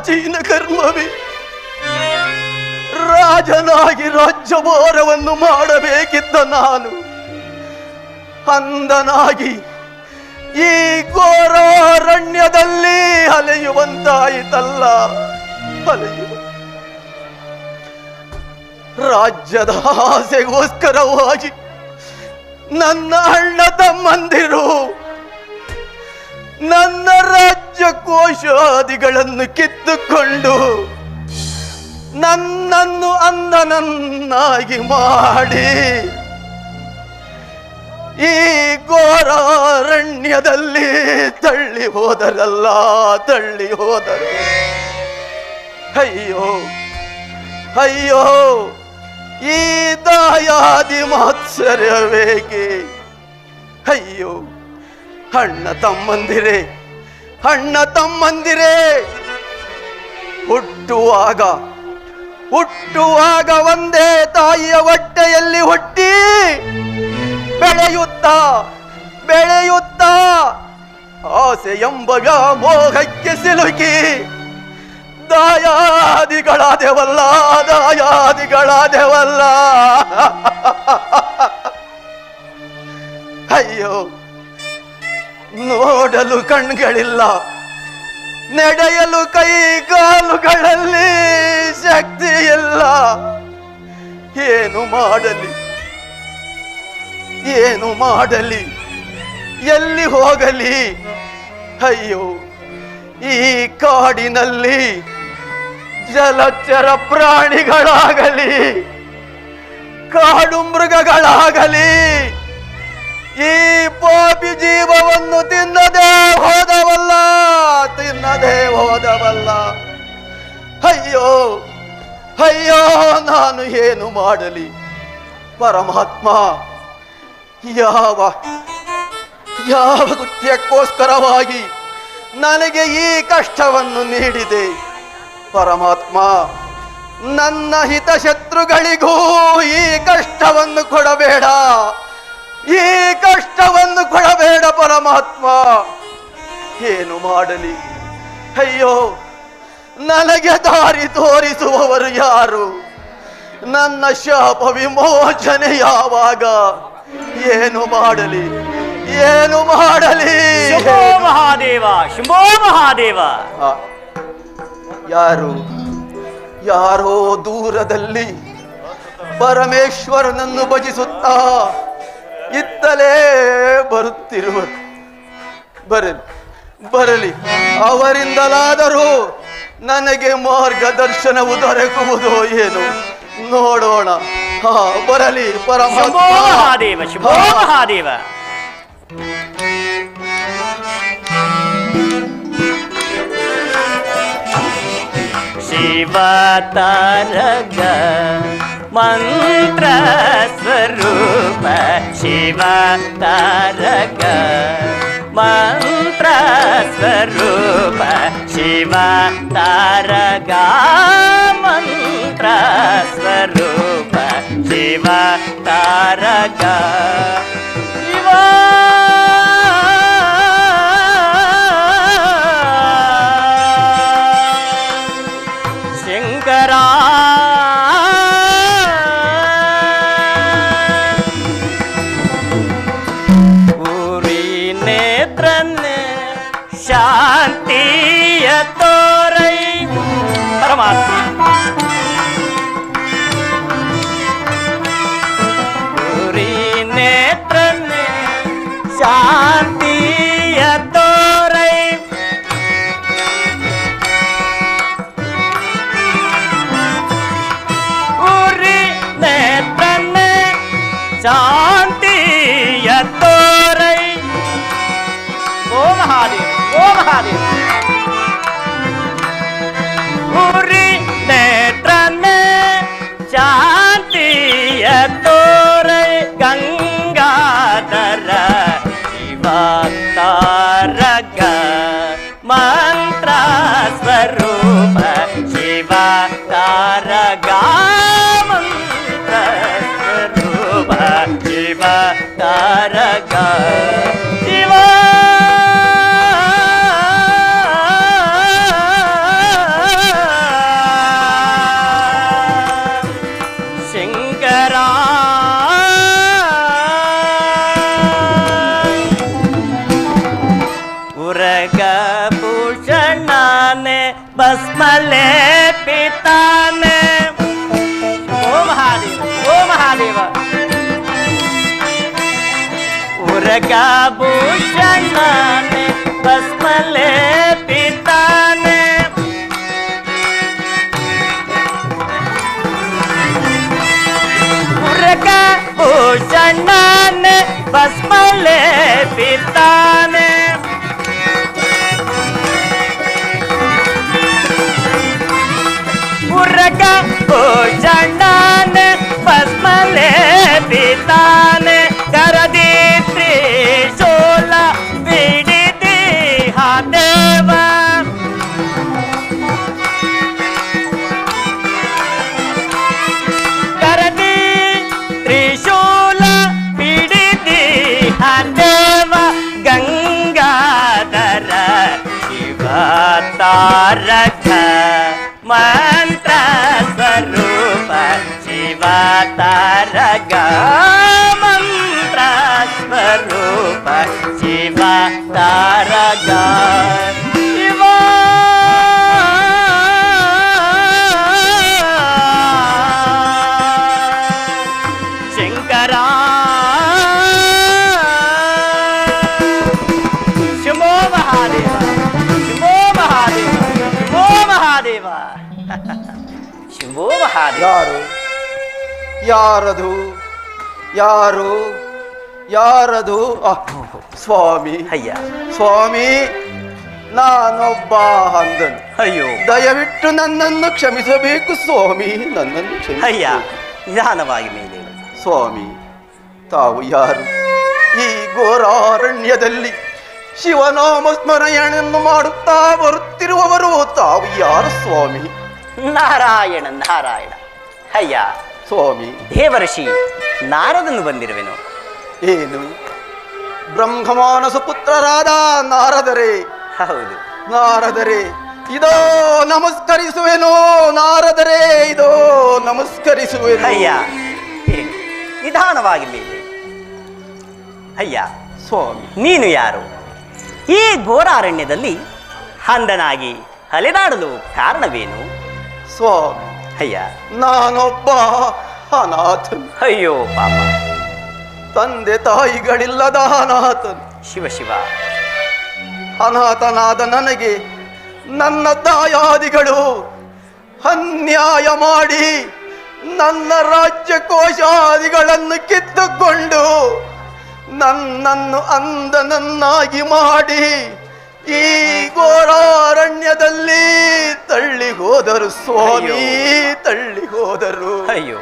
ಪ್ರಾಚೀನ ಕರ್ಮವೇ ರಾಜನಾಗಿ ರಾಜ್ಯಭಾರವನ್ನು ಮಾಡಬೇಕಿದ್ದ ನಾನು. ಅಂದನಾಗಿ ಈ ಘೋರಾರಣ್ಯದಲ್ಲಿ ಅಲೆಯುವಂತಾಯಿತಲ್ಲ, ಅಲೆಯುವ. ರಾಜ್ಯದ ಆಸೆಗೋಸ್ಕರವಾಗಿ ನನ್ನ ಅಣ್ಣ ತಮ್ಮಂದಿರು ನನ್ನ ರಾಜ್ಯ ಕೋಶಾದಿಗಳನ್ನು ಕಿತ್ತುಕೊಂಡು ನನ್ನನ್ನು ಅಂದನನ್ನಾಗಿ ಮಾಡಿ ಈ ಘೋರಾರಣ್ಯದಲ್ಲಿ ತಳ್ಳಿ ಹೋದರಲ್ಲ, ತಳ್ಳಿ ಹೋದರು. ಅಯ್ಯೋ ಅಯ್ಯೋ, ಈ ದಾಯಾದಿ ಮಾತ್ಸರ್ಯವೇಕೆ? ಅಯ್ಯೋ, ಅಣ್ಣ ತಮ್ಮಂದಿರೇ ಅಣ್ಣ ತಮ್ಮಂದಿರೇ, ಹುಟ್ಟುವಾಗ ಹುಟ್ಟುವಾಗ ಒಂದೇ ತಾಯಿಯ ಹೊಟ್ಟೆಯಲ್ಲಿ ಹುಟ್ಟಿ ಬೆಳೆಯುತ್ತಾ ಬೆಳೆಯುತ್ತಾ ಆಸೆ ಎಂಬ ವ್ಯಾಮೋಹಕ್ಕೆ ಸಿಲುಕಿ, ದಾಯಾದಿಗಳಾದೆವಲ್ಲ ದಾಯಾದಿಗಳಾದೆವಲ್ಲ. ನೋಡಲು ಕಣ್ಗಳಿಲ್ಲ. ನಡೆಯಲು ಕೈ ಕಾಲುಗಳಲ್ಲಿ ಶಕ್ತಿ ಇಲ್ಲ ಏನು ಮಾಡಲಿ? ಏನು ಮಾಡಲಿ? ಎಲ್ಲಿ ಹೋಗಲಿ? ಅಯ್ಯೋ, ಈ ಕಾಡಿನಲ್ಲಿ ಜಲಚರ ಪ್ರಾಣಿಗಳಾಗಲಿ, ಕಾಡು ಮೃಗಗಳಾಗಲಿ ಈ ಪಾಪಿ ಜೀವವನ್ನು ತಿನ್ನದೆ ಹೋದವಲ್ಲ ತಿನ್ನದೆ ಹೋದವಲ್ಲ. ಅಯ್ಯೋ ಅಯ್ಯೋ, ನಾನು ಏನು ಮಾಡಲಿ? ಪರಮಾತ್ಮ, ಯಾವ ಯಾವ ಕೃತ್ಯಕ್ಕೋಸ್ಕರವಾಗಿ ನನಗೆ ಈ ಕಷ್ಟವನ್ನು ನೀಡಿದೆ? ಪರಮಾತ್ಮ, ನನ್ನ ಹಿತಶತ್ರುಗಳಿಗೂ ಈ ಕಷ್ಟವನ್ನು ಕೊಡಬೇಡ. ಈ ಕಷ್ಟವನ್ನು ಕೊಡಬೇಡ ಪರಮಾತ್ಮ. ಏನು ಮಾಡಲಿ? ಅಯ್ಯೋ ನನಗೆ ದಾರಿ ತೋರಿಸುವವರು ಯಾರು? ನನ್ನ ಶಾಪ ವಿಮೋಚನೆ ಯಾವಾಗ? ಏನು ಮಾಡಲಿ? ಏನು ಮಾಡಲಿ? ಶುಭೋ ಮಹಾದೇವ ಶುಭೋ ಮಹಾದೇವ. ಯಾರು? ಯಾರೋ ದೂರದಲ್ಲಿ ಪರಮೇಶ್ವರನನ್ನು ಭಜಿಸುತ್ತಾ ಇತ್ತಲೇ ಬರುತ್ತಿರುವ ಬರಲಿ ಬರಲಿ. ಅವರಿಂದಲಾದರೂ ನನಗೆ ಮಾರ್ಗದರ್ಶನವು ದೊರಕುವುದೋ ಏನು? ನೋಡೋಣ. ಹಾ ಬರಲಿ ಪರಮಾತ್ಮ. ಮಹಾದೇವ ಶಂಭೋ ಮಹಾದೇವ. ಶಿವ ತಾರಗ मन्त्रस्वरूप शिव तारक मन्त्रस्वरूप शिव तारगा मन्त्रस्वरूप शिव तारका जगा भूषण पिता ने जगा भूषण ने पिता ने भूषण ने ತಾರಕ ಮಂತ್ರ ಸ್ವರೂಪ ಶಿವ ತಾರಗ ಮಂತ್ರ ಸ್ವರೂಪ ಯಾರದು? ಯಾರು? ಯಾರದು? ಸ್ವಾಮಿ. ಅಯ್ಯ. ಸ್ವಾಮಿ ನಾನೊಬ್ಬ ಅಂದನು ಅಯ್ಯೋ. ದಯವಿಟ್ಟು ನನ್ನನ್ನು ಕ್ಷಮಿಸಬೇಕು ಸ್ವಾಮಿ. ನನ್ನನ್ನು ಅಯ್ಯ ನಿಧಾನವಾಗಿ ಮೇಲೆ ಸ್ವಾಮಿ ತಾವು ಯಾರು? ಈ ಘೋರಾರಣ್ಯದಲ್ಲಿ ಶಿವನಾಮ ಸ್ಮರಣೆಯನ್ನು ಮಾಡುತ್ತಾ ಬರುತ್ತಿರುವವರು ತಾವು ಯಾರು ಸ್ವಾಮಿ? ನಾರಾಯಣ ನಾರಾಯಣ. ಅಯ್ಯ ಸ್ವಾಮಿ. ದೇವರ್ಷಿ ನಾರದನು ಬಂದಿರುವೆನು. ಏನು? ಬ್ರಹ್ಮಮಾನಸ ಪುತ್ರರಾದ ನಾರದರೆ. ಹೌದು. ನಾರದರೆ ಇದೋ ನಮಸ್ಕರಿಸುವೆನು ನಾರದರೆ ಇದೋ ನಮಸ್ಕರಿಸುವೆನು. ಅಯ್ಯ. ನಿಧಾನವಾಗಿ ಮೇಲೆ ಅಯ್ಯ ಸ್ವಾಮಿ. ನೀನು ಯಾರು? ಈ ಘೋರಾರಣ್ಯದಲ್ಲಿ ಹಂದನಾಗಿ ಅಲೆದಾಡಲು ಕಾರಣವೇನು? ಸ್ವಾಮಿ ಅಯ್ಯ ನಾನೊಬ್ಬ ಅನಾಥನ್. ಅಯ್ಯೋ ಪಾಪ. ತಂದೆ ತಾಯಿಗಳಿಲ್ಲದ ಅನಾಥನ್. ಶಿವ ಶಿವ. ಅನಾಥನಾದ ನನಗೆ ನನ್ನ ತಾಯಾದಿಗಳು ಅನ್ಯಾಯ ಮಾಡಿ ನನ್ನ ರಾಜ್ಯ ಕೋಶಾದಿಗಳನ್ನು ಕಿತ್ತುಕೊಂಡು ನನ್ನನ್ನು ಅಂದನನ್ನಾಗಿ ಮಾಡಿ ಈ ಘೋರಾರಣ್ಯದಲ್ಲಿ ತಳ್ಳಿ ಹೋದರು ಸ್ವಾಮಿ. ತಳ್ಳಿ ಹೋದರು. ಅಯ್ಯೋ.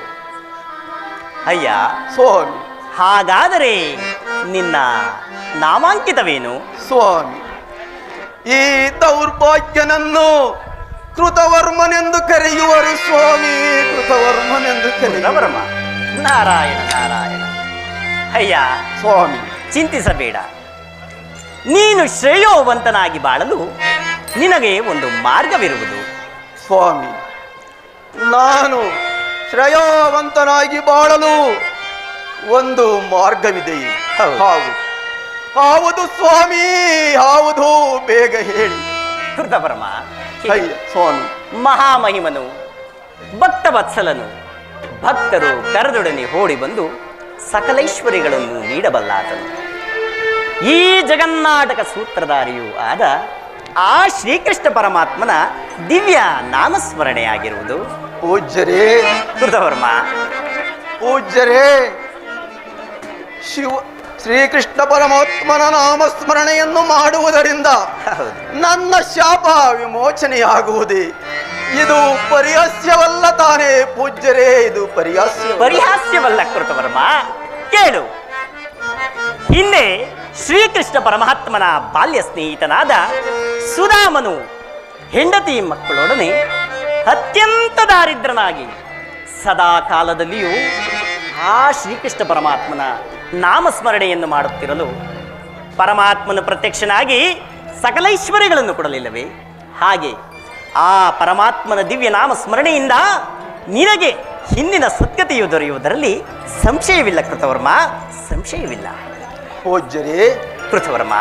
ಅಯ್ಯ. ಸ್ವಾಮಿ. ಹಾಗಾದರೆ ನಿನ್ನ ನಾಮಾಂಕಿತವೇನು? ಸ್ವಾಮಿ ಈ ದೌರ್ಭಾಗ್ಯನನ್ನು ಕೃತವರ್ಮನೆಂದು ಕರೆಯುವರು ಸ್ವಾಮಿ ಕೃತವರ್ಮನೆಂದು ಕರೆಯುವರು. ರವರಮ ನಾರಾಯಣ ನಾರಾಯಣ. ಅಯ್ಯ. ಸ್ವಾಮಿ. ಚಿಂತಿಸಬೇಡ. ನೀನು ಶ್ರೇಯೋವಂತನಾಗಿ ಬಾಳಲು ನಿನಗೆ ಒಂದು ಮಾರ್ಗವಿರುವುದು. ಸ್ವಾಮಿ ನಾನು ಶ್ರೇಯೋವಂತನಾಗಿ ಬಾಳಲು ಒಂದು ಮಾರ್ಗವಿದೆ. ಹೌದು. ಹೌದು. ಸ್ವಾಮಿ ಹೌದು ಬೇಗ ಹೇಳಿ. ಕೃತಪರಮ ಸ್ವಾಮಿ. ಮಹಾಮಹಿಮನು ಭಕ್ತವತ್ಸಲನು ಭಕ್ತರು ಕರೆದೊಡನೆ ಹೋಡಿ ಬಂದು ಸಕಲೈಶ್ವರ್ಯಗಳನ್ನು ನೀಡಬಲ್ಲಾತನು. ಈ ಜಗನ್ನಾಟಕ ಸೂತ್ರಧಾರಿಯೂ ಆದ ಆ ಶ್ರೀಕೃಷ್ಣ ಪರಮಾತ್ಮನ ದಿವ್ಯ ನಾಮಸ್ಮರಣೆಯಾಗಿರುವುದು ಪೂಜ್ಯರೇ. ಕೃತವರ್ಮ. ಪೂಜ್ಯರೇ. ಶಿವ ಶ್ರೀಕೃಷ್ಣ ಪರಮಾತ್ಮನ ನಾಮಸ್ಮರಣೆಯನ್ನು ಮಾಡುವುದರಿಂದ ನನ್ನ ಶಾಪ ವಿಮೋಚನೆಯಾಗುವುದೇ. ಇದು ಪರಿಹಾಸ್ಯವಲ್ಲ ತಾನೇ ಪೂಜ್ಯರೇ ಇದು ಪರಿಹಾಸ್ಯ ಪರಿಹಾಸ್ಯವಲ್ಲ ಕೃತವರ್ಮ. ಕೇಳು. ಹಿಂದೆ ಶ್ರೀಕೃಷ್ಣ ಪರಮಾತ್ಮನ ಬಾಲ್ಯ ಸ್ನೇಹಿತನಾದ ಸುಧಾಮನು ಹೆಂಡತಿ ಮಕ್ಕಳೊಡನೆ ಅತ್ಯಂತ ದಾರಿದ್ರನಾಗಿ ಸದಾ ಕಾಲದಲ್ಲಿಯೂ ಆ ಶ್ರೀಕೃಷ್ಣ ಪರಮಾತ್ಮನ ನಾಮಸ್ಮರಣೆಯನ್ನು ಮಾಡುತ್ತಿರಲು ಪರಮಾತ್ಮನು ಪ್ರತ್ಯಕ್ಷನಾಗಿ ಸಕಲೈಶ್ವರ್ಯಗಳನ್ನು ಕೊಡಲಿಲ್ಲವೇ? ಹಾಗೆ ಆ ಪರಮಾತ್ಮನ ದಿವ್ಯ ನಾಮ ಸ್ಮರಣೆಯಿಂದ ನಿನಗೆ ಹಿಂದಿನ ಸದ್ಗತಿಯು ದೊರೆಯುವುದರಲ್ಲಿ ಸಂಶಯವಿಲ್ಲ ಕೃತವರ್ಮ, ಸಂಶಯವಿಲ್ಲ. ಪೂಜ್ಯರೇ ಪೃಥವರ್ಮ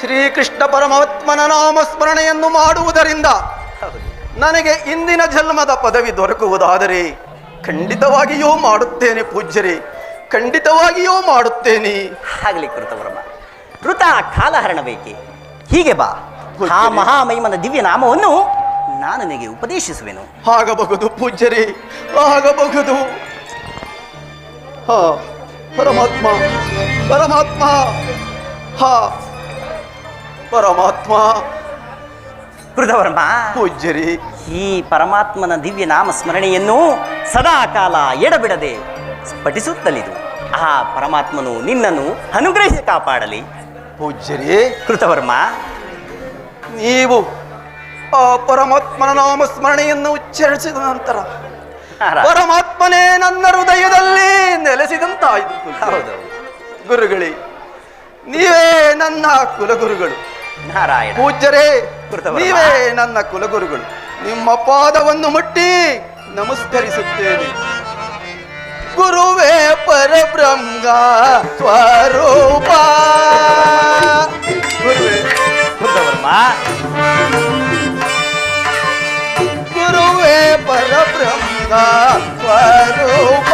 ಶ್ರೀಕೃಷ್ಣ ಪರಮಾತ್ಮನ ನಾಮ ಸ್ಮರಣೆಯನ್ನು ಮಾಡುವುದರಿಂದ ನನಗೆ ಇಂದಿನ ಜನ್ಮದ ಪದವಿ ದೊರಕುವುದಾದರೆ ಖಂಡಿತವಾಗಿಯೂ ಮಾಡುತ್ತೇನೆ ಪೂಜ್ಯರೇ ಖಂಡಿತವಾಗಿಯೂ ಮಾಡುತ್ತೇನೆ. ಆಗಲಿ ಕೃತವರ್ಮ ಕೃತ ಕಾಲಹರಣ ಬೇಕೆ ಹೀಗೆ ಬಾ. ಆ ಗೊತ್ತಿದೆ. ಮಹಾಮಹಿಮನ ದಿವ್ಯ ನಾಮವನ್ನು ನಾನು ನಿನಗೆ ಉಪದೇಶಿಸುವೆನು. ಆಗಬಹುದು ಪೂಜ್ಯರೇ ಆಗಬಹುದು. ಹಾ ಪರಮಾತ್ಮ. ಪರಮಾತ್ಮ. ಹಾ. ಪರಮಾತ್ಮ. ಕೃತವರ್ಮ. ಪೂಜ್ಯರಿ. ಈ ಪರಮಾತ್ಮನ ದಿವ್ಯ ನಾಮ ಸ್ಮರಣೆಯನ್ನು ಸದಾ ಕಾಲ ಎಡಬಿಡದೆ ಪಠಿಸುತ್ತಲಿದು ಆ ಪರಮಾತ್ಮನು ನಿನ್ನನ್ನು ಅನುಗ್ರಹಿಸಿ ಕಾಪಾಡಲಿ. ಪೂಜ್ಯರಿ. ಕೃತವರ್ಮ. ನೀವು ಆ ಪರಮಾತ್ಮನ ನಾಮ ಸ್ಮರಣೆಯನ್ನು ಉಚ್ಚರಿಸಿದ ನಂತರ. ಪರಮಾತ್ಮನೇ ನನ್ನ ಹೃದಯದಲ್ಲಿ ನೆಲೆಸಿದಂತಾಯಿತು. ಹೌದು. ಗುರುಗಳೇ ನೀವೇ ನನ್ನ ಕುಲಗುರುಗಳು. ನಾರಾಯಣ. ಪೂಜ್ಯರೇ ನೀವೇ ನನ್ನ ಕುಲಗುರುಗಳು. ನಿಮ್ಮ ಪಾದವನ್ನು ಮುಟ್ಟಿ ನಮಸ್ಕರಿಸುತ್ತೇನೆ. ಗುರುವೇ ಪರಬ್ರಹ್ಮ ಸ್ವರೂಪ. ಗುರುವೇ ಗುರುವೇ ಪರಬ್ರಹ್ಮ ಸ್ವರೂಪ.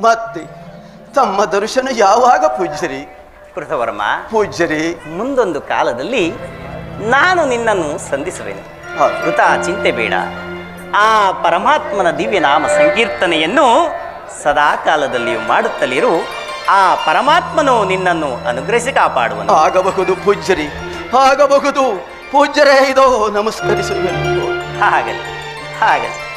ಮತ್ತೆ ತಮ್ಮ ದರ್ಶನ ಯಾವಾಗ ಪೂಜ್ಯರಿ? ಕೃತವರ್ಮ ಪೂಜ್ಯರಿ. ಮುಂದೊಂದು ಕಾಲದಲ್ಲಿ ನಾನು ನಿನ್ನನ್ನು ಸಂಧಿಸುವೆನು. ಕೃತ ಚಿಂತೆ ಬೇಡ. ಆ ಪರಮಾತ್ಮನ ದಿವ್ಯ ನಾಮ ಸಂಕೀರ್ತನೆಯನ್ನು ಸದಾ ಕಾಲದಲ್ಲಿಯೂ ಮಾಡುತ್ತಲಿರು. ಆ ಪರಮಾತ್ಮನು ನಿನ್ನನ್ನು ಅನುಗ್ರಹಿಸಿ ಕಾಪಾಡುವನು. ಆಗಬಹುದು ಪೂಜ್ಯರಿ ಆಗಬಹುದು. ಪೂಜ್ಯರೇ ಇದೋ ನಮಸ್ಕರಿಸುವೆನು. ಹಾಗಲಿ ಹಾಗಲಿ.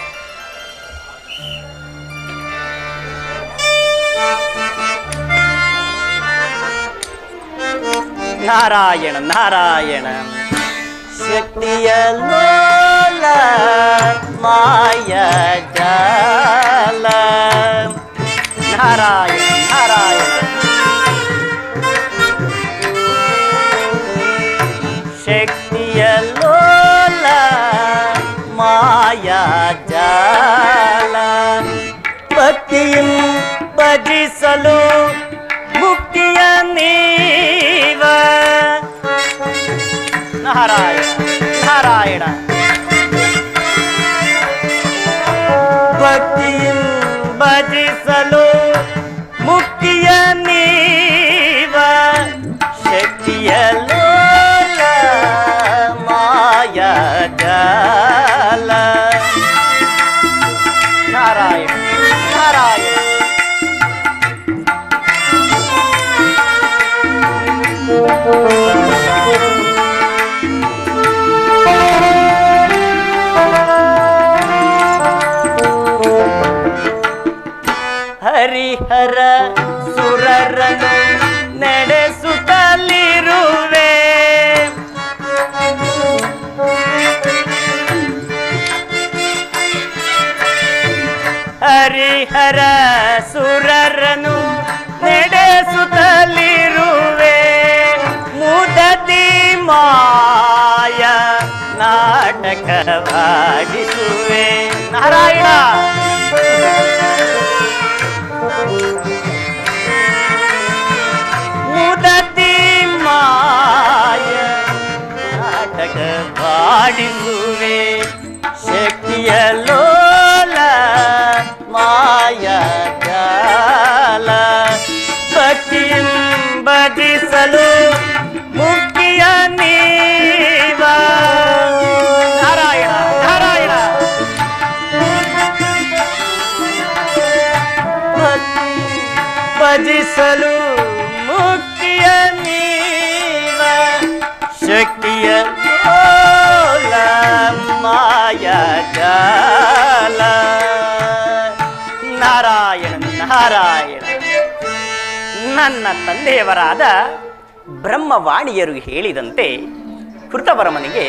ನಾರಾಯಣ ನಾರಾಯಣ ಶಕ್ತಿಯ ಲೋಲ ಭಜಿಸಲು ಮುಕ್ತಿಯ ನೀವ ನಾರಾಯಣ ನಾರಾಯಣ ಭಕ್ತಿಯಂ ಭಜಿಸಲು ಮುಕ್ತಿಯ ನೀವ ಶಕ್ತಿಯ ಲೋಲ ಮಾಯ ಜಾಲ ನಾರಾಯಣ ನಾರಾಯಣ ಕವಾಡಿಸುವೆ ನಾರಾಯಣ ಮುದತಿ ಮಾಯ ನಾಟಕ ಪಾಡಿಸುವೆ ಶಕ್ತಿಯ ಲೋಲ ಮಾಯ ಜಾಲ ಭಕ್ತಿಯಂ ಬದಿಸಲು ಜಾಲ. ನಾರಾಯಣ ನಾರಾಯಣ. ನನ್ನ ತಂದೆಯವರಾದ ಬ್ರಹ್ಮವಾಣಿಯರು ಹೇಳಿದಂತೆ ಕೃತಪರಮನಿಗೆ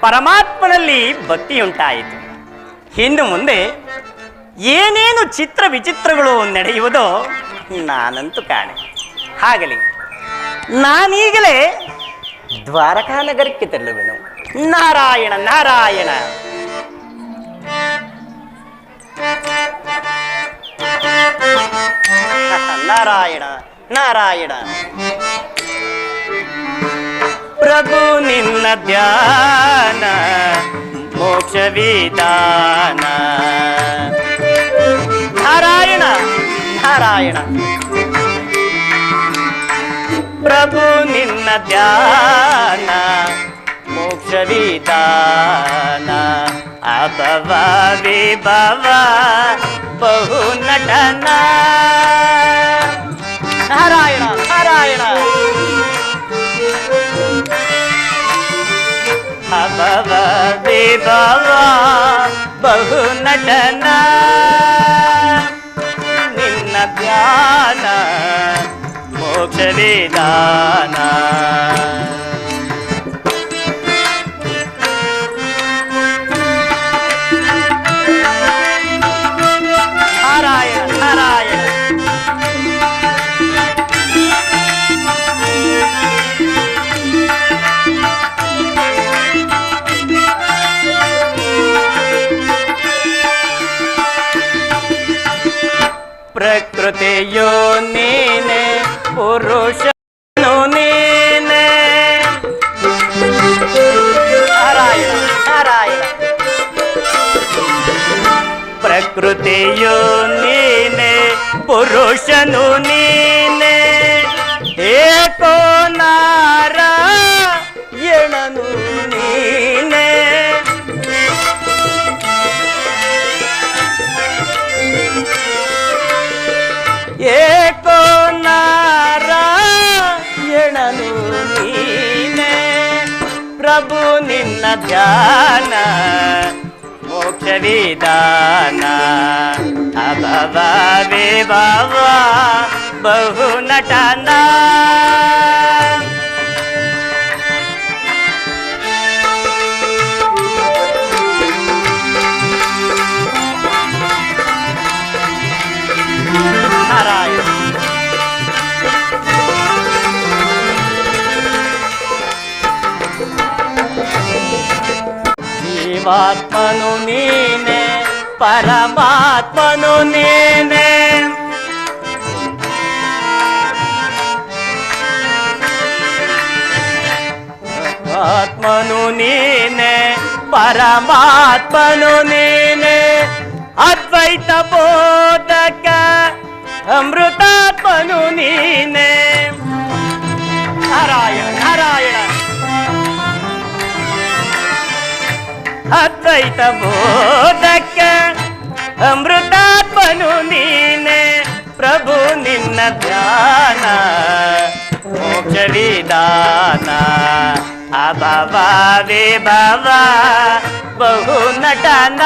ಪರಮಾತ್ಮನಲ್ಲಿ ಭಕ್ತಿಯುಂಟಾಯಿತು. ಇನ್ನು ಮುಂದೆ ಏನೇನು ಚಿತ್ರ ವಿಚಿತ್ರಗಳು ನಡೆಯುವುದೋ ನಾನಂತೂ ಕಾಣೆ. ಹಾಗಲಿ, ನಾನೀಗಲೇ ದ್ವಾರಕಾ ನಗರಕ್ಕೆ ತೆರಳುವೆನು. ನಾರಾಯಣ ನಾರಾಯಣ. ನಾರಾಯಣ ನಾರಾಯಣ ಪ್ರಭು ನಿನ್ನ ಧ್ಯಾನ ಮೋಕ್ಷ ವಿಧಾನ ನಾರಾಯಣ ನಾರಾಯಣ ಪ್ರಭು ನಿನ್ನ ಧ್ಯಾನ ಮೋಕ್ಷ ವಿಧಾನ ಅಭವ ವಿಭವ ಬಹು ನಟನ ನಾರಾಯಣ ನಾರಾಯಣ ಅಭವ ವಿಭವ ಬಹು ನಟನ ನಿನ್ನ ಧ್ಯಾನ ಮೋಕ್ಷ ವಿಧಾನ ಪ್ರಕೃತಿಯೋ ನೀನೆ ಪುರುಷನು ನೀನೆ ನಾರಾಯಣ ನಾರಾಯಣ ಪ್ರಕೃತಿಯೋ ನೀನೆ ಪುರುಷನು ನೀನೆ ಪ್ರಭು ನಿನ್ನ ಧ್ಯಾನ ಮೋಕ್ಷ ವಿಧಾನ ಅಭವ ವಿಭವ ಬಹು ನಟನ ಜೀವಾತ್ಮನು ನೀನೆ ಪರಮಾತ್ಮನು ನೀನೆ ಆತ್ಮನು ನೀನೆ ಪರಮಾತ್ಮನು ನೀನೆ ಅದ್ವೈತ ಬೋಧಕ್ಕ ಅಮೃತಾತ್ಮನು ನೀನೆ ಪ್ರಭು ನಿನ್ನ ಧ್ಯಾನ. ಮೋಕ್ಷವಿದಾನ ಅಭವ ವಿಭವ ಬಹು ನಟನ.